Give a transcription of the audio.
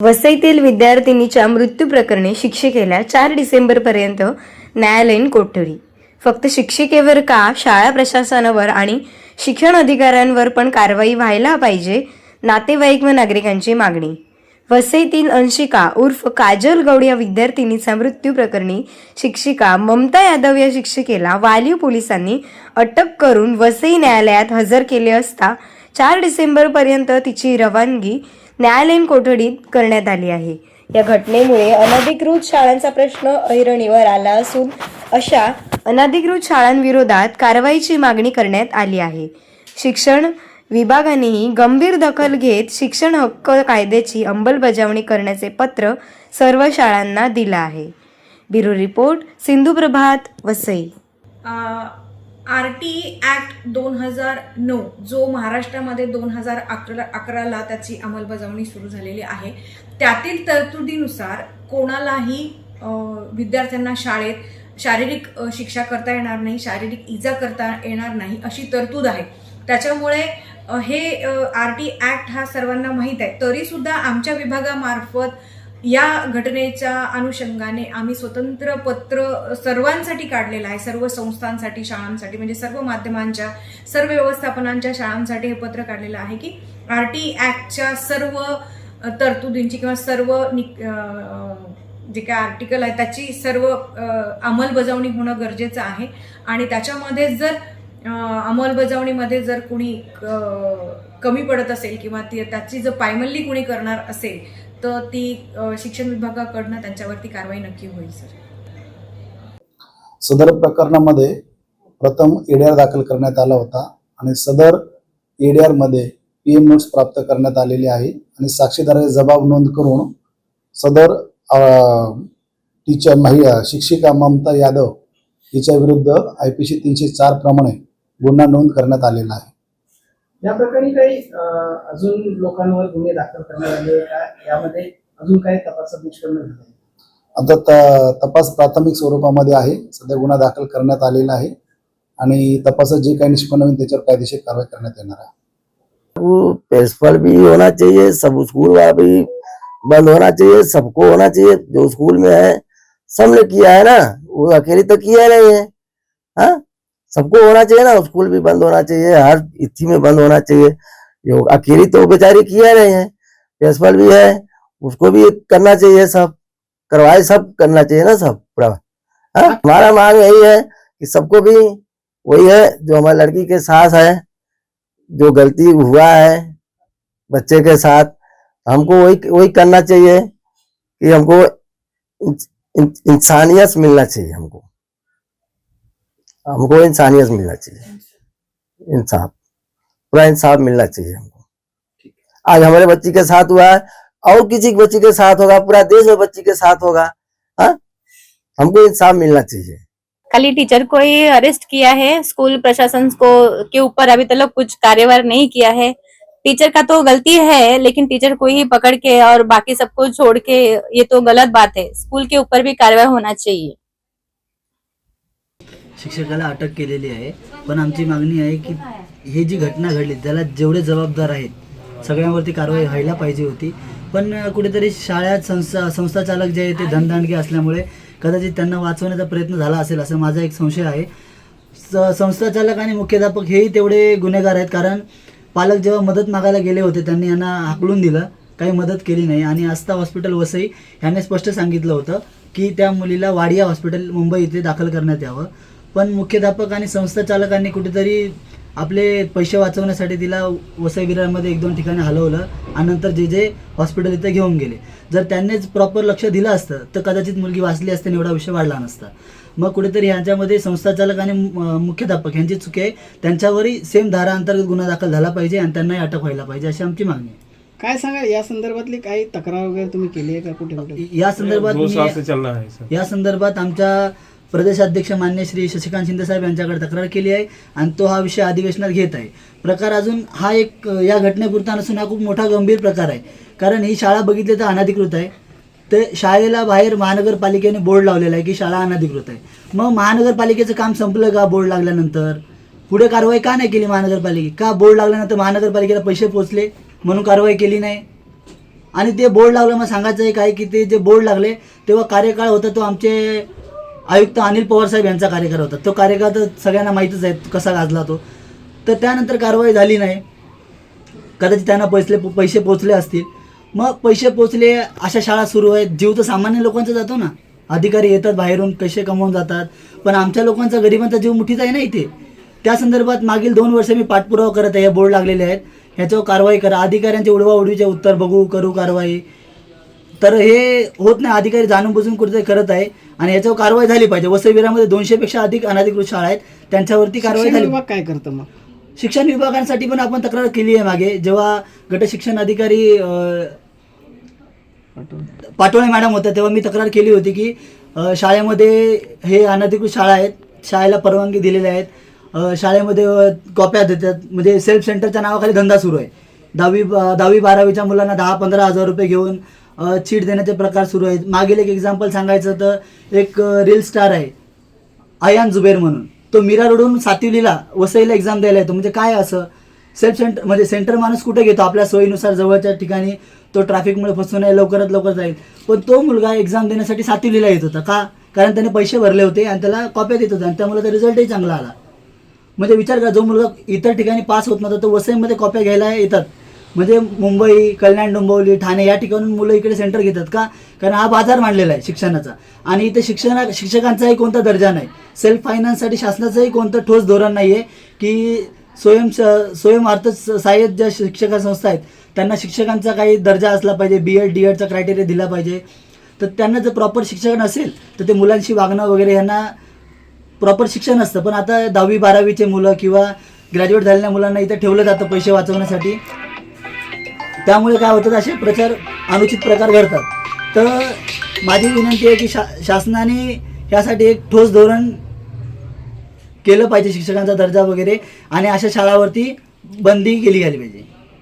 वसईतील विद्यार्थिनीच्या मृत्यू प्रकरणी शिक्षिकेला चार डिसेंबरपर्यंत न्यायालयीन कोठडी. फक्त शिक्षिकेवर का शाळा प्रशासनावर आणि शिक्षण अधिकाऱ्यांवर पण कारवाई व्हायला पाहिजे नातेवाईक व नागरिकांची मागणी. वसईतील अंशिका उर्फ काजल गौड या विद्यार्थिनीचा मृत्यू प्रकरणी शिक्षिका ममता यादव या शिक्षिकेला वालीव पोलिसांनी अटक करून वसई न्यायालयात हजर केले असता चार डिसेंबरपर्यंत तिची रवानगी न्यायालयीन कोठडीत करण्यात आली आहे. या घटनेमुळे अनधिकृत शाळांचा प्रश्न ऐरणीवर आला असून अशा अनधिकृत शाळांविरोधात कारवाईची मागणी करण्यात आली आहे. शिक्षण विभागानेही गंभीर दखल घेत शिक्षण हक्क कायद्याची अंमलबजावणी करण्याचे पत्र सर्व शाळांना दिलं आहे. Bureau report Sindhuprabhat Vasai. R T act दोन हजार नऊ जो महाराष्ट्रामध्ये दोन हजार अकरा अकराला त्याची अंमलबजावणी सुरू झालेली आहे. त्यातील तरतुदीनुसार कोणालाही विद्यार्थ्यांना शाळेत शारीरिक शिक्षा करता येणार नाही शारीरिक इजा करता येणार नाही अशी तरतूद आहे. त्याच्यामुळे हे आर टी ॲक्ट हा सर्वांना माहीत आहे. तरीसुद्धा आमच्या विभागामार्फत या घटनेच्या अनुषंगाने आम्ही स्वतंत्र पत्र सर्वांसाठी काढलेलं आहे सर्व संस्थांसाठी शाळांसाठी म्हणजे सर्व माध्यमांच्या सर्व व्यवस्थापनांच्या शाळांसाठी हे पत्र काढलेलं आहे की आर टी ॲक्टच्या सर्व तरतुदींची किंवा सर्व नि- जे काय आर्टिकल आहे त्याची सर्व अंमलबजावणी होणं गरजेचं आहे. आणि त्याच्यामध्ये जर अंमलबजावणीमध्ये जर कुणी कमी पडत असेल किंवा ती त्याची जर पायमल्ली कुणी करणार असेल तर ती शिक्षण विभागाकडनं त्यांच्यावरती कारवाई नक्की होईल सर. सदर प्रकरणामध्ये प्रथम एडीआर दाखल करण्यात आला होता आणि सदर एडीआरमध्ये पी एम नोट्स प्राप्त करण्यात आलेली आहे आणि साक्षीदाराचे जबाब नोंद करून सदर टीचर महिला शिक्षिका ममता यादव हिच्या विरुद्ध आय पी सी तीनशे चार प्रमाणे गुन्हा नोंद करण्यात आलेला आहे. या प्रकरणी काही अजून लोकांवर गुन्हे दाखल करण्यात आले का? यामध्ये अजून काही तपासात निष्पन्न झाले आता त तपास प्राथमिक स्वरूपामध्ये आहे. सध्या गुन्हा दाखल करण्यात आलेला आहे. आणि तपासात जे काही निष्पन्न होईल त्याच्यावर कायदेशीर कारवाई करण्यात येणार आहे. वो प्रिंसिपल भी होना चाहिए सब स्कूल वाला भी बंद होना चाहिए सबको होना चाहिए। जो स्कूल में है सबने किया है ना वो अकेले तो किया नहीं है। हाँ? सबको होना चाहिए ना, स्कूल भी बंद होना चाहिए, हर इथी में बंद होना चाहिए। जो अकेली तो बेचारी किया नहीं है, प्रिंसिपल भी है, उसको भी करना चाहिए सब, करवाए सब करना चाहिए ना सब, पूरा। हाँ हमारा मांग यही है कि सबको भी वही है जो हमारी लड़की के साथ है, जो गलती हुआ है बच्चे के साथ, हमको वही वही करना चाहिए कि हमको इंस- इंस- इंसानियत मिलना चाहिए हमको। हमको इंसानियत मिलना चाहिए। इंसाफ पूरा इंसाफ मिलना चाहिए हमको। आज हमारे बच्ची के साथ हुआ है और किसी की बच्ची के साथ होगा पूरा देश में बच्ची के साथ होगा हाँ? हमको इंसाफ मिलना चाहिए। खाली टीचर को ही अरेस्ट किया है स्कूल प्रशासन को के ऊपर अभी तक कुछ कार्यवाही नहीं किया है। टीचर का तो गलती है लेकिन टीचर को ही पकड़ के और बाकी सबको छोड़ के ये तो गलत बात है। स्कूल के ऊपर भी कार्यवाही होना चाहिए। शिक्षकाला अटक केलेली आहे. पण आमची मागणी आहे की ही जी घटना घडली त्याला जेवढे जबाबदार आहेत सगळ्यांवरती कारवाई व्हायला पाहिजे होती. पण कुठेतरी शाळेत संस्था संस्था चालक जे आहे ते धनदांडगे असल्यामुळे कदाचित त्यांना वाचवण्याचा प्रयत्न झाला असेल असं माझा एक संशय आहे. स- संस्था चालक आणि मुख्याध्यापक हेही तेवढे गुन्हेगार आहेत कारण पालक जेव्हा मदत मागायला गेले होते त्यांनी यांना हाकलून दिलं. काही मदत केली नाही. आणि आस्था हॉस्पिटल वसई ह्याने स्पष्ट सांगितलं होतं की त्या मुलीला वाडिया हॉस्पिटल मुंबई इथे दाखल करण्यात यावं. पण मुख्याध्यापक आणि संस्था चालकांनी कुठेतरी आपले पैसे वाचवण्यासाठी तिला वसई विरारमध्ये एक दोन ठिकाणी हलवलं आणि नंतर जे जे हॉस्पिटल इथे घेऊन गेले. जर त्यांनीच प्रॉपर लक्ष दिलं असतं तर कदाचित मुलगी वाचली असते आणि एवढा विषय वाढला नसता. मग कुठेतरी ह्यांच्यामध्ये संस्था चालक आणि मुख्याध्यापक यांची चुकी आहे. त्यांच्यावरही सेम धारा अंतर्गत गुन्हा दाखल झाला पाहिजे आणि त्यांनाही अटक व्हायला पाहिजे अशी आमची मागणी आहे. काय सांगा या संदर्भातली काही तक्रार वगैरे तुम्ही केली आहे का कुठे या संदर्भात या संदर्भात आमच्या प्रदेशाध्यक्ष मान्य श्री शशिकांत शिंदेसाहेब यांच्याकडे तक्रार केली आहे आणि तो हा विषय अधिवेशनात घेत आहे. प्रकार अजून हा एक या घटनेपुरता नसून हा खूप मोठा गंभीर प्रकार आहे. कारण ही शाळा बघितली तर अनधिकृत आहे. तर शाळेला बाहेर महानगरपालिकेने बोर्ड लावलेला आहे की शाळा अनधिकृत आहे. मग महानगरपालिकेचं काम संपलं का बोर्ड लागल्यानंतर? पुढे कारवाई का नाही केली महानगरपालिके? का बोर्ड लागल्यानंतर महानगरपालिकेला पैसे पोचले म्हणून कारवाई केली नाही? आणि ते बोर्ड लागलं मग सांगायचं एक आहे की ते जे बोर्ड लागले तेव्हा कार्यकाळ होता तो आमचे आयुक्त अनिल पवार साहेब यांचा कार्यकाळ होता. तो कार्यकाळ तर सगळ्यांना माहीतच आहे कसा गाजला तो. तर त्यानंतर कारवाई झाली नाही. कदाचित त्यांना पैसे पैसे पोचले असतील. मग पैसे पोचले अशा शाळा सुरू आहेत. जीव तर सामान्य लोकांचा जातो ना. अधिकारी येतात बाहेरून पैसे कमवून जातात. पण आमच्या लोकांचा गरिबांचा जीव मुठीत आहे ना इथे. त्या संदर्भात मागील दोन वर्ष मी पाठपुरावा करत आहे हे बोर्ड लागलेले आहेत. ह्याच्यावर कारवाई करा. अधिकाऱ्यांचे उडवा उडवीचे उत्तर बघू करू कारवाई. तर हे होत नाही. अधिकारी जाणून बुजून कुठेतरी करत आहे. आणि याच्यावर कारवाई झाली पाहिजे. वसईविरामध्ये दोनशेपेक्षा अधिक अनधिकृत शाळा आहेत. त्यांच्यावरती कारवाई झाली. विभाग काय करतं मग? शिक्षण विभागांसाठी पण आपण तक्रार केली आहे मागे. जेव्हा गट शिक्षण अधिकारी पाटोळे मॅडम होत्या तेव्हा मी तक्रार केली होती की शाळेमध्ये हे अनधिकृत शाळा आहेत. शाळेला परवानगी दिलेल्या आहेत. शाळेमध्ये कॉप्या देतात. म्हणजे सेल्फ सेंटरच्या नावाखाली धंदा सुरू आहे. दहावी दहावी बारावीच्या मुलांना दहा पंधरा हजार रुपये घेऊन चीट देण्याचे प्रकार सुरू आहेत. मागील एक एक्झाम्पल सांगायचं तर एक रील स्टार आहे. अयान जुबेर म्हणून. तो मीरा रोडून सातिवलीला वसईला एक्झाम द्यायला येतो. म्हणजे काय असं? सेल्फ सेंटर म्हणजे सेंटर माणूस कुठे घेतो? आपल्या सोयीनुसार जवळच्या ठिकाणी तो ट्रॅफिकमुळे फसून आहे लवकरात लवकर जाईल. पण तो मुलगा एक्झाम देण्यासाठी सातिवलीला येत होता. का? कारण त्याने पैसे भरले होते आणि त्याला कॉप्या देत होता आणि त्यामुळे त्याचा रिझल्टही चांगला आला. म्हणजे विचार करा जो मुलगा इतर ठिकाणी पास होत नव्हता तो वसईमध्ये कॉप्या घ्यायला येतात. म्हणजे मुंबई कल्याण डोंबिवली ठाणे या ठिकाणून मुलं इकडे सेंटर घेतात का? कारण हा बाजार मांडलेला आहे शिक्षणाचा. आणि इथे शिक्षणा शिक्षकांचाही कोणता दर्जा नाही. सेल्फ फायनान्ससाठी शासनाचंही कोणतं ठोस धोरण नाही आहे की स्वयं स्वयं अर्थ सहाय्यक ज्या शिक्षक संस्था आहेत त्यांना शिक्षकांचा काही दर्जा असला पाहिजे बी एड डी एडचा क्रायटेरिया दिला पाहिजे. तर त्यांना जर प्रॉपर शिक्षण असेल तर ते मुलांशी वागणं वगैरे यांना प्रॉपर शिक्षण असतं. पण आता दहावी बारावीचे मुलं किंवा ग्रॅज्युएट झालेल्या मुलांना इथं ठेवलं जातं पैसे वाचवण्यासाठी. त्यामुळे काय होतात असे प्रचार अनुचित प्रकार घडतात. तर माझी विनंती आहे की शा शासनाने यासाठी एक ठोस धोरण केलं पाहिजे शिक्षकांचा दर्जा वगैरे आणि अशा शाळावरती बंदी केली गेली पाहिजे.